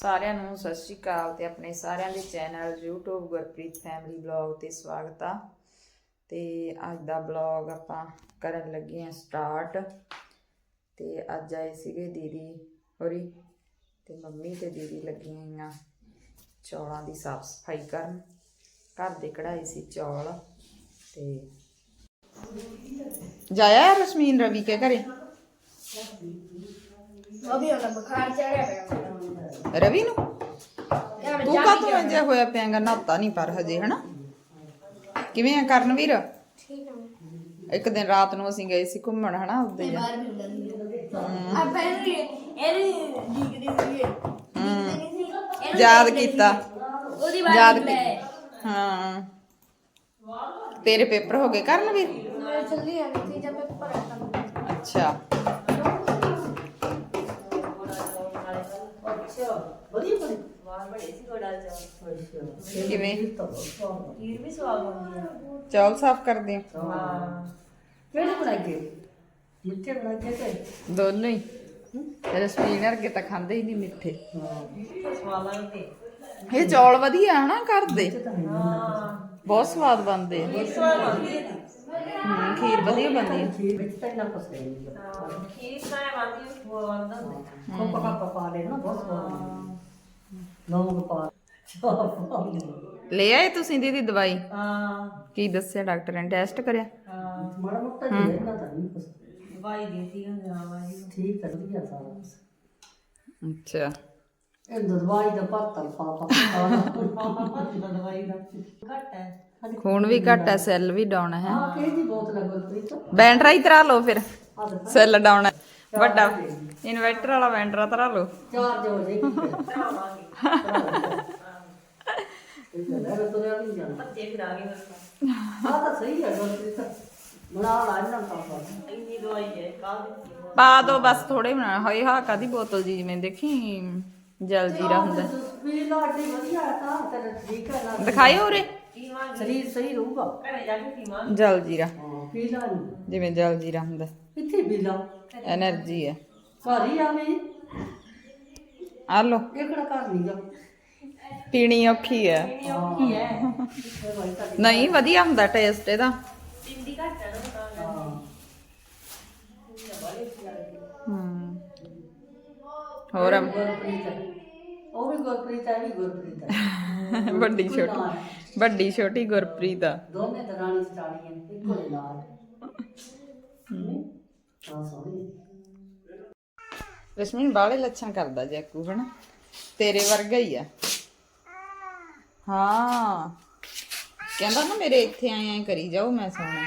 ਸਾਰਿਆਂ ਨੂੰ ਸਤਿ ਸ਼੍ਰੀ ਅਕਾਲ ਤੇ ਆਪਣੇ ਸਾਰਿਆਂ ਦੇ channel YouTube Gurpreet family blog ਤੇ ਸਵਾਗਤ ਆ। ਤੇ ਅੱਜ ਦਾ ਬਲੌਗ ਆਪਾਂ ਕਰਨ ਲੱਗੇ ਆ ਸਟਾਰਟ ਤੇ ਅੱਜ ਆਏ ਸੀਗੇ ਦੀਦੀ ਹੋਰੀ ਤੇ ਮੰਮੀ ਤੇ ਦੀਦੀ ਲੱਗੀਆਂ ਹੋਈਆਂ ਚੌਲਾਂ ਦੀ ਸਾਫ਼ ਸਫ਼ਾਈ ਕਰਨ। ਘਰ ਦੇ ਕਢਾਈ ਸੀ ਚੌਲ ਤੇ ਜਾਇਆ ਰਸਮੀਨ ਰਵੀ ਕੇ ਘਰੇ? ਅਭੀ ਉਹਦਾ ਬੁਖਾਰ ਚੜਿਆ ਪਿਆ। ਰਵੀ ਨੂੰ? ਤੂੰ ਕਾ ਤੂੰ ਇੰਜ ਹੋਇਆ ਪਿਆਂਗਾ? ਨਾਤਾ ਨਹੀਂ ਪਰ ਹਜੇ ਹਨਾ? ਕਿਵੇਂ ਆ ਕਰਨਵੀਰ? ਇੱਕ ਦਿਨ ਰਾਤ ਨੂੰ ਅਸੀਂ ਗਏ ਸੀ ਘੁੰਮਣ ਹਨਾ ਉੱਤੇ ਜਾ। ਆ। ਡਿਗਰੀ ਸੀ। ਯਾਦ ਕੀਤਾ। ਉਹਦੀ ਬਾਤ ਯਾਦ ਲੈ ਕੀਤਾ ਹਾਂ। ਤੇਰੇ ਪੇਪਰ ਹੋ ਗਏ ਕਰਨਵੀਰ? ਮੈਂ ਜਲਦੀ ਆ। ਅੱਛਾ ਕਿਵੇਂ ਖੀਰ ਵੀ ਸਵਾਦ ਚੌਲ ਸਾਫ਼ ਕਰਦੇ ਹੋ ਹਾਂ ਕਿਹੜੇ ਬਣਾਈਏ ਮਿੱਠੇ ਬਣਾਈਏ ਤੇ ਦੋਨੋਂ ਹੀ ਰਸਮੀਨ ਵਰਗੇ ਤਾਂ ਖਾਂਦੇ ਹੀ ਨਹੀਂ ਮਿੱਠੇ ਸਵਾਦ ਇਹ ਚੌਲ ਵਧੀਆ ਹਨਾ ਘਰ ਦੇ ਹਾਂ ਬਹੁਤ ਸਵਾਦ ਬਣਦੇ ਆ ਸਵਾਦ ਹੈ ਹਮ, ਖੀਰ ਵਧੀਆ ਬਣਦੀ ਹੈ ਖੀਰ ਵਿੱਚ ਤਾਂ ਇੰਨਾ ਕੁਛ ਨਹੀਂ ਹਾਂ ਖੀਰ ਤਾਂ ਇਹ ਬਣਦੀ ਹੈ ਸਵਾਦ ਹੁੰਦਾ ਕੋਕਾ ਕਾਕਾ ਪਾ ਲੈ ਨਾ ਬਹੁਤ ਸਵਾਦ ਲੌਂਗ ਪਾ ਚਾਹ ਪਾ ਲੈ ਲੈ ਆਏ ਤੁਸੀਂ ਦੀਦੀ ਦਵਾਈ ਹਾਂ ਕੀ ਦੱਸਿਆ ਡਾਕਟਰ ਨੇ ਟੈਸਟ ਕਰਿਆ ਹਾਂ ਮਾੜਾ ਮੋਟਾ ਜਿਹਾ ਇਹਨਾਂ ਤਾਂ ਨਹੀਂ ਕੁਛ ਦਵਾਈ ਦੇਤੀ ਹੈ ਜਨਾਵਾ ਜੀ ਠੀਕ ਹੈ ਵਧੀਆ ਸਾਰਾ ਕੁਛ। ਅੱਛਾ ਇਹ ਦਵਾਈ ਦਾ ਪੱਤਲ ਪਾ ਪਾ ਖਾਣਾ ਦਵਾਈ ਦਾ ਘੱਟ ਹੈ ਖੂਨ ਵੀ ਘੱਟ ਹੈ ਸੈੱਲ ਵੀ ਡਾਊਨ ਹੈ। ਆ ਕਿਹਦੀ ਬੋਤਲ ਹੈ ਗੁਰਪ੍ਰੀਤ? ਬੈਂਟਰਾ ਹੀ ਤਰਾ ਲਓ ਫਿਰ। ਸੈੱਲ ਡਾਊਨ ਹੈ। ਵੱਡਾ। ਇਨਵਰਟਰ ਵਾਲਾ ਬੈਂਟਰਾ ਤਰਾ ਲਓ। ਹੈ ਪਾ ਦੋ ਬਸ ਥੋੜੇ ਬਣਾ। ਹੋਈ ਹਾਂ ਕਾਦੀ ਬੋਤਲ ਜੀ ਜਿਵੇਂ ਦੇਖੀ? ਜਲ ਜੀਰਾ ਹੁੰਦਾ। ਦਿਖਾਇਓ ਉਰੇ। ਸਰੀਰ ਸਹੀ ਰਹੂਗਾ। ਜਲ ਜੀਰਾ ਪੀਲਾ ਜਿਵੇਂ ਜਲ ਜੀਰਾ ਹੁੰਦਾ। ਕਿੱਥੇ ਪੀਲਾ એનર્ਜੀ ਹੈ। ਸਾਰੀ ਆਵੇਂ ਆ ਲੋ ਕਿਹੜਾ ਘਰ ਨਹੀਂ ਜਾ ਪੀਣੀ ਔਖੀ ਹੈ। ਨਹੀਂ ਵਧੀਆ ਹੁੰਦਾ ਟੇਸਟ ਇਹਦਾ। ਹਮ ਹੋਰ? ਉਹ ਵੀ ਗੁਰਪ੍ਰੀਤ ਹੈ ਵੀ ਗੁਰਪ੍ਰੀਤ ਹੈ। ਵੱਡੀ ਛੋਟੀ। ਵੱਡੀ ਛੋਟੀ ਗੁਰਪ੍ਰੀਤ ਆ। ਦੋਨੇ ਦਰਾਣੀ ਸਟਾਣੀਆਂ ਇੱਕੋ ਦੇ ਨਾਲ। ਹਾਂ ਸੋਹਣੀ ਰਸ਼ਮੀਨ ਬਾਲੇ ਲੱਛਣ ਕਰਦਾ ਜੈਕੂ ਹਨਾ? ਤੇਰੇ ਵਰਗਾ ਹੀ ਆ। ਹਾਂ। ਕਹਿੰਦਾ ਨਾ ਮੇਰੇ ਇੱਥੇ ਆਏ ਆਏ ਕਰੀ ਜਾਓ ਮੈਂ ਸੌਣਾ।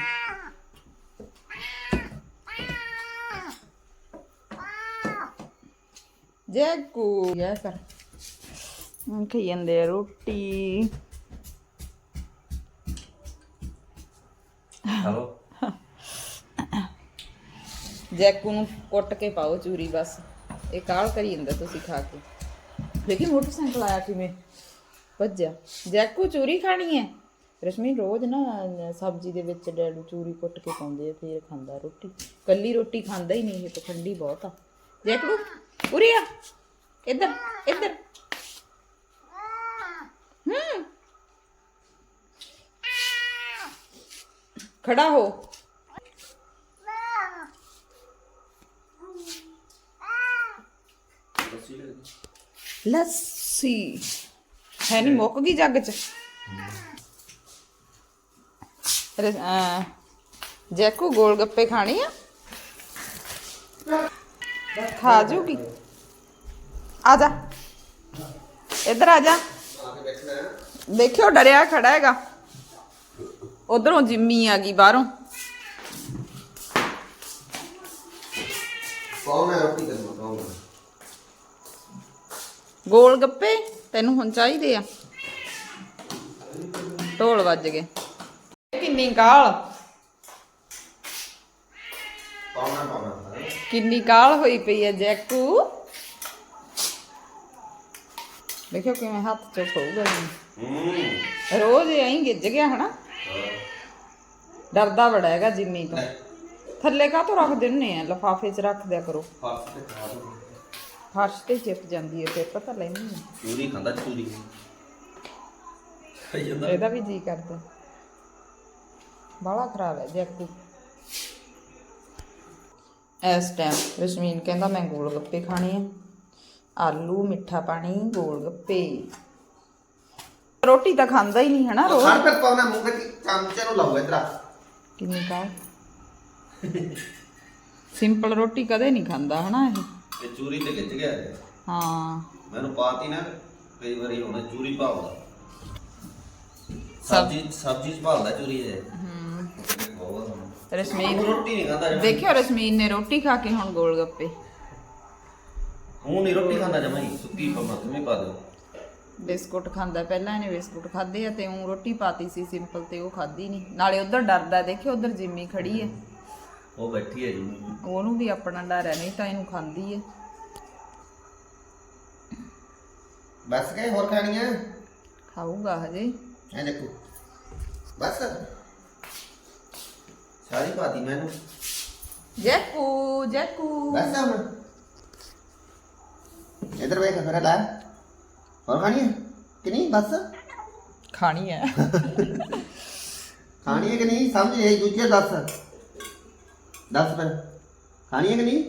ਜੈਕੂ ਯਾ ਕਰ ਹੁਣ ਖਾਈ ਜਾਂਦੇ ਆ ਰੋਟੀ। ਹੈਲੋ ਜੈਕੂ ਨੂੰ ਕੁੱਟ ਕੇ ਪਾਓ ਚੂਰੀ ਬਸ। ਇਹ ਕਾਲ ਕਰੀ ਜਾਂਦਾ ਤੁਸੀਂ ਖਾ ਕੇ? ਲੇਕਿਨ ਮੋਟਰਸਾਈਕਲ ਆਇਆ ਕਿਵੇਂ? ਭੱਜਿਆ। ਜੈਕੂ ਚੂਰੀ ਖਾਣੀ ਹੈ? ਰਸ਼ਮੀ ਰੋਜ਼ ਨਾ ਸਬਜ਼ੀ ਦੇ ਵਿੱਚ ਡੈਡੂ ਚੂਰੀ ਕੁੱਟ ਕੇ ਪਾਉਂਦੇ ਆ, ਫੇਰ ਖਾਂਦਾ ਰੋਟੀ। ਕੱਲੀ ਰੋਟੀ ਖਾਂਦਾ ਹੀ ਨਹੀਂ, ਇਹ ਤਾਂ ਠੰਡੀ ਬਹੁਤ ਆ। ਜੈਕੂ, ਉਰੇ ਇੱਧਰ ਇੱਧਰ। ਹੂੰ। ਖੜਾ ਹੋ ਲੱਸੀ ਹੈ ਨਹੀਂ ਮੁੱਕ ਗਈ ਜੱਗ ਚ ਰ- ਅਹ, ਜੈਕੂ ਗੋਲ ਗੱਪੇ ਖਾਣੀ ਆ ਖਾ ਜੂਗੀ ਆ ਜਾ ਇੱਧਰ ਆ ਜਾ ਦੇਖਿਓ ਡਰਿਆ ਖੜਾ ਹੈਗਾ ਉਧਰੋਂ ਜਿੰਮੀ ਆ ਗਈ ਬਾਹਰੋਂ। ਕੌਣ ਹੈ ਰੋਟੀ ਕਰਨਾ ਕੌਣ ਹੈ ਗੋਲ ਗੱਪੇ ਤੈਨੂੰ ਹੁਣ ਚਾਹੀਦੇ ਆ। ਢੋਲ ਵੱਜ ਗਏ। ਕਿੰਨੀ ਕਾਲ? ਕਿੰਨੀ ਕਾਲ ਹੋਈ ਪਈ ਹੈ ਜੈਕੂ? ਦੇਖਿਓ ਕਿਵੇਂ ਹੱਥ ਚ ਖੋਊਗਾ ਜੀ ਹੂੰ। ਰੋਜ਼ ਐਂ ਗਿੱਜ ਗਿਆ ਹਨਾ? ਡਰਦਾ ਬੜਾ ਹੈਗਾ ਜਿੰਮੀ ਤੋਂ। ਥੱਲੇ ਕਾਹ ਤੋਂ ਰੱਖ ਦਿੰਨੇ ਆ? ਲਫਾਫੇ 'ਚ ਰੱਖ ਦਿਆ ਕਰੋ। ਫਾਸਟ ਤੇ ਖਾ ਦੋ ਫਰਸ਼ ਤੇ ਚਿਪ ਜਾਂਦੀ ਹੈ ਫਿਰ ਪਤਾ ਲੈਂਦੀ ਹੈ। ਚੂਰੀ ਖਾਂਦਾ ਚੂਰੀ। ਖਾਈ ਜਾਂਦਾ। ਇਹਦਾ ਵੀ ਜੀ ਕਰਦਾ। ਬਾਲਾ ਖਰਾਬ ਹੈ ਜੈਕੂ। ਇਸ ਟਾਈਮ ਰਸ਼ਮੀਨ ਕਹਿੰਦਾ ਮੈਂ ਗੋਲ ਗੱਪੇ ਖਾਣੇ ਆ। ਆਲੂ ਮਿੱਠਾ ਪਾਣੀ ਗੋਲ ਗੱਪੇ। ਰੋਟੀ ਤਾਂ ਖਾਂਦਾ ਹੀ ਨਹੀਂ ਹਨਾ ਰੋਜ਼? ਹਰ ਤੱਕ ਪਾਉਣਾ ਮੂੰਹ ਤੇ ਚਮਚੇ ਨੂੰ ਲਾਊਗਾ ਇਧਰ ਕਿੰਨੀ ਕਾ ਸਿੰਪਲ ਰੋਟੀ ਕਦੇ ਨਹੀਂ ਖਾਂਦਾ ਹਨਾ ਇਹ? ਤੇ ਚੂਰੀ ਤੇ ਖਿੱਚ ਗਿਆ ਇਹ। ਹਾਂ। ਮੈਨੂੰ ਪਾਤੀ ਨਾ ਕਈ ਵਾਰੀ ਹੁਣ ਚੂਰੀ ਭਾਲਦਾ। ਸਬਜੀ ਸਬਜੀ ਚ ਭਾਲਦਾ ਚੂਰੀ ਇਹ। ਹਮ ਬਹੁਤ ਹੁਣ। ਰਸ਼ਮੀਨ ਰੋਟੀ ਨਹੀਂ ਖਾਂਦਾ ਜਮਾ ਦੇਖਿਓ ਰਸ਼ਮੀਨ ਨੇ ਰੋਟੀ ਖਾ ਕੇ ਹੁਣ ਗੋਲ ਗੱਪੇ। ਹੁਣ ਨਹੀਂ ਰੋਟੀ ਖਾਂਦਾ ਜਮਾ ਹੀ ਸੁੱਕੀ ਪਮਾ ਤੁਮੇ ਪਾ ਦਿਓ। ਬਿਸਕੁਟ ਖਾਂਦਾ ਪਹਿਲਾਂ ਇਹਨੇ ਬਿਸਕੁਟ ਖਾਦੇ ਆ ਤੇ ਉਹ ਰੋਟੀ ਪਾਤੀ ਸੀ ਸਿੰਪਲ ਤੇ ਉਹ ਖਾਦੀ ਨਹੀਂ। ਨਾਲੇ ਉਧਰ ਡਰਦਾ ਦੇਖਿਓ ਉਧਰ ਜਿੰਮੀ ਖੜੀ ਹੈ ਉਹ ਬੈਠੀ ਹੈ ਜੀ ਉਹਨੂੰ ਵੀ ਆਪਣਾ ਡਰ ਹੈ ਨਹੀਂ ਤਾਂ ਇਹਨੂੰ ਖਾਂਦੀ ਹੈ ਬਸ ਗਏ ਹੋਰ ਖਾਣੀਆਂ? ਖਾਊਗਾ ਹਜੇ। ਐ ਦੇਖੋ। ਬਸ। ਸਾਰੀ ਪਾਤੀ ਮੈਨੂੰ ਜੈਕੂ ਜੈਕੂ ਬਸ ਹੁਣ। ਇਧਰ ਵੇਖ ਫਿਰ ਲੈ। ਹੋਰ ਖਾਣੀ ਹੈ ਕਿ ਨਹੀਂ ਬਸ? ਖਾਣੀ ਹੈ। ਖਾਣੀ ਹੈ ਕਿ ਨਹੀਂ? ਸਮਝ ਇਹ ਦੂਜੇ ਦੱਸ। ਦੱਸ ਫਿਰ। ਖਾਣੀ ਹੈ ਕਿ ਨਹੀਂ?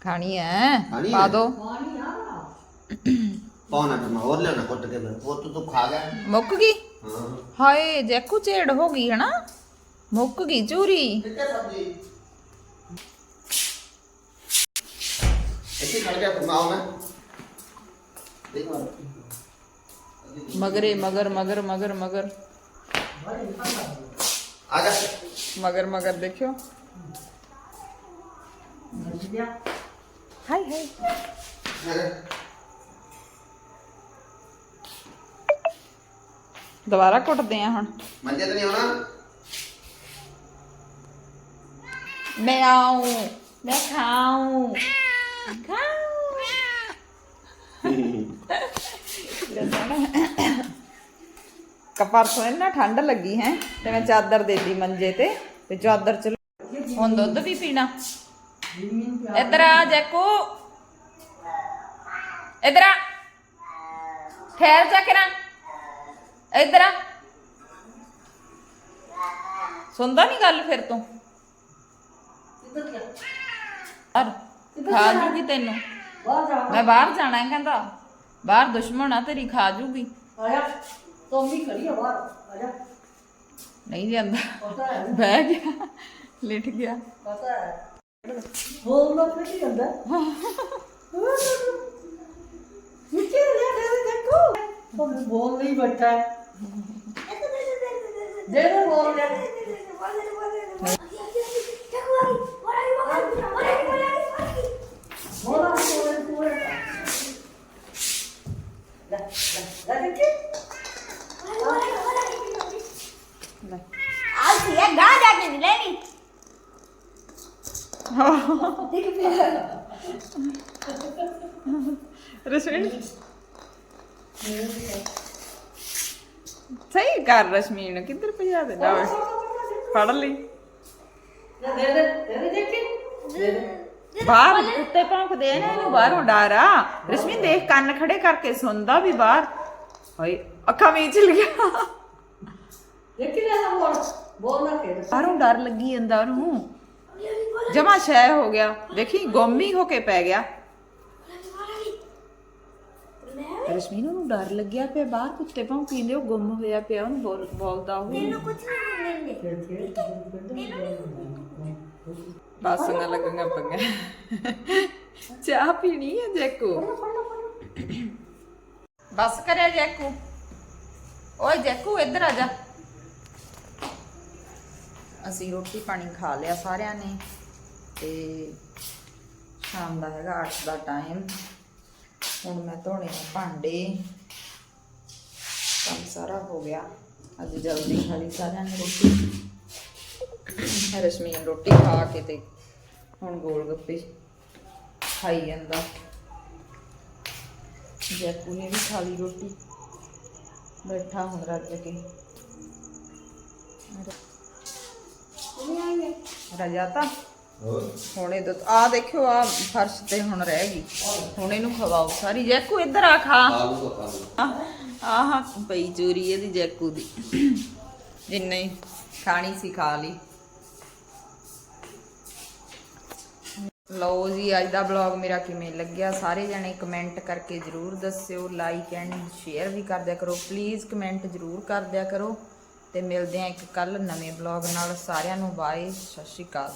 ਖਾਣੀ ਹੈ। ਖਾਣੀ ਪਾ ਹੈ? ਦੋ। ਪਾਉਣਾ ਤੇ ਮੈਂ ਹੋਰ ਲਿਆਉਣਾ ਕੁੱਟ ਕੇ ਫਿਰ। ਹੋਰ ਤੂੰ ਤੂੰ ਖਾ ਗਿਆ। ਮੁੱਕ ਗਈ? ਹਾਂ। ਹਾਏ ਜੈਕੂ ਝੇੜ ਹੋ ਗਈ ਹਨਾ ਮੁੱਕ ਗਈ ਚੂਰੀ। ਕਿੱਥੇ ਸਬਜ਼ੀ? ਇੱਥੇ ਖੜ ਗਿਆ ਫਰਮਾਓ ਮੈਂ ਮਗਰੇ ਮਗਰ ਮਗਰ ਮਗਰ ਮਗਰ ਆ ਜਾ ਮਗਰ ਮਗਰ ਦੇਖਿਓ ਹਾਈ ਹਾਈ ਦੁਬਾਰਾ ਕੁੱਟਦੇ ਆ ਹੁਣ ਮੰਜੇ ਤੇ ਨਹੀਂ ਆਉਣਾ ਮੈਂ ਆਉਂ ਮੈਂ ਖਾਉਂ ਖਾਉਂ ਕਪਾਰ ਤੋਂ ਨਾ। ਠੰਡ ਲੱਗੀ ਹੈ ਤੇ ਮੈਂ ਚਾਦਰ ਦੇ ਦਿੱਤੀ ਮੰਜੇ ਤੇ ਤੇ ਚਾਦਰ ਚ ਹੁਣ ਦੁੱਧ ਵੀ ਪੀਣਾ। ਇੱਧਰ ਆ ਜੈਕੋ। ਇੱਧਰ ਆ। ਠਹਿਰ ਜਾ ਕੇ ਨਾ। ਇੱਧਰ ਆ। ਸੁਣਦਾ ਨਹੀਂ ਗੱਲ ਫਿਰ ਤੂੰ? ਅਰ ਖਾ ਜੂਗੀ ਤੈਨੂੰ। ਮੈਂ ਬਾਹਰ ਜਾਣਾ ਹੈ ਕਹਿੰਦਾ। ਬਾਹਰ ਦੁਸ਼ਮਣ ਆ ਤੇਰੀ ਖਾ ਜੂਗੀ ਆਇਆ ਤੂੰ ਵੀ ਖੜੀ ਆ ਬਾਹਰ ਆਜਾ ਨਹੀਂ ਜਾਂਦਾ ਪਤਾ ਹੈ ਬਹਿ ਗਿਆ ਲਿਟ ਗਿਆ ਪਤਾ ਹੈ ਬੋਲ ਨਾ ਫਿਰ ਕੀ ਹੁੰਦਾ ਨਿੱਕੇ ਲੈ ਦੇ ਦੇਖੋ ਉਹ ਬੋਲ ਨਹੀਂ ਬੈਠਾ ਹੈ ਦੇ ਦੇ ਬੋਲ ਲੈ ਰਸ਼ਮੀਨ ਸਹੀ ਕਰ ਰਸ਼ਮੀਨ ਕਿੱਧਰ ਭਜਾ ਦੇ ਨਾ ਫੜ ਲਈ। ਦੇ ਦੇ ਦੇ ਦੇ ਦੇਖੀ। ਦੇ ਦੇ। ਬਾਹਰ ਕੁੱਤੇ ਭੌਂਕਦੇ ਆ ਨਾ ਇਹਨੂੰ ਬਾਹਰੋਂ ਡਰ ਆ। ਰਸ਼ਮੀਨ ਦੇਖ ਕੰਨ ਖੜੇ ਕਰਕੇ ਸੁਣਦਾ ਵੀ ਬਾਹਰ। ਹਾਏ ਅੱਖਾਂ ਵਿੱਚ ਲਿਆ ਦੇਖੀ ਲੈ ਬੋਲ। ਬੋਲ ਨਾ ਖੇਡ ਬਾਹਰੋਂ ਡਰ ਲੱਗੀ ਜਾਂਦਾ ਉਹਨੂੰ। ਜਮਾ ਸ਼ੈ ਹੋ ਗਿਆ। ਦੇਖੀ ਗੁੰਮੀ ਹੋ ਕੇ ਪੈ ਗਿਆ। ਜੈਸਮੀਨ ਉਹਨੂੰ ਡਰ ਲੱਗਿਆ ਪਿਆ ਬਾਹਰ ਕੁੱਤੇ ਭੌਂਕੀਂਦੇ ਉਹ ਗੁੰਮ ਹੋਇਆ ਪਿਆ ਉਹਨੂੰ ਬੋਲਦਾ ਉਹ। ਤੈਨੂੰ ਕੁਝ ਨਹੀਂ ਮਿਲਦੇ ਠੀਕ ਹੈ ਬਸ ਨਾ ਲੱਗਾਂਗਾ ਪੰਗਾ ਚਾਹ ਪੀਣੀ ਹੈ ਜੈਕੂ? ਬਸ ਕਰਿਆ ਜੈਕੂ। ਓਏ ਜੈਕੂ ਇੱਧਰ ਆ ਜਾ। ਅਸੀਂ ਰੋਟੀ ਪਾਣੀ ਖਾ ਲਿਆ ਸਾਰਿਆਂ ਨੇ ਤੇ ਸ਼ਾਮ ਦਾ ਹੈਗਾ 8 ਦਾ ਟਾਈਮ ਹੁਣ ਮੈਂ ਧੋਣੇ ਆ ਭਾਂਡੇ। ਕੰਮ ਸਾਰਾ ਹੋ ਗਿਆ। ਅੱਜ ਜਲਦੀ ਖਾ ਲਈ ਸਾਰਿਆਂ ਨੇ ਰੋਟੀ। ਰਸ਼ਮੀਨ ਰੋਟੀ ਖਾ ਕੇ ਤੇ ਹੁਣ ਗੋਲ ਗੱਪੇ ਖਾਈ ਜਾਂਦਾ। ਜੈਕੂ ਨੇ ਵੀ ਖਾ ਲਈ ਰੋਟੀ। ਬੈਠਾ ਹੁਣ ਰੱਜ ਕੇ। ਰਜਾਤਾ ਹੋਰ ਹੁਣ ਇਹ ਆ ਦੇਖਿਓ ਆ ਫਰਸ਼ ਤੇ ਹੁਣ ਰਹਿ ਗਈ। ਹੁਣ ਇਹਨੂੰ ਖਵਾਓ ਸਾਰੀ। ਜੈਕੂ ਇੱਧਰ ਆ ਖਾ। ਆਹ ਪਈ ਚੋਰੀ ਇਹਦੀ ਜੈਕੂ ਦੀ। ਜਿੰਨੇ ਖਾਣੀ ਸੀ ਖਾ ਲਈ। ਲਓ ਜੀ ਅੱਜ ਦਾ ਵਲੌਗ ਮੇਰਾ ਕਿਵੇਂ ਲੱਗਿਆ? ਸਾਰੇ ਜਣੇ ਕਮੈਂਟ ਕਰਕੇ ਜਰੂਰ ਦੱਸਿਓ। ਲਾਈਕ ਐਂਡ ਸ਼ੇਅਰ ਵੀ ਕਰ ਦਿਆ ਕਰੋ। ਪਲੀਜ਼ ਕਮੈਂਟ ਜਰੂਰ ਕਰ ਦਿਆ ਕਰੋ। ਤੇ ਮਿਲਦੇ ਆ ਇੱਕ ਕੱਲ ਨਵੇਂ ਵਲੌਗ ਨਾਲ। ਸਾਰਿਆਂ ਨੂੰ ਬਾਏ ਸਤਿ ਸ਼੍ਰੀ ਅਕਾਲ।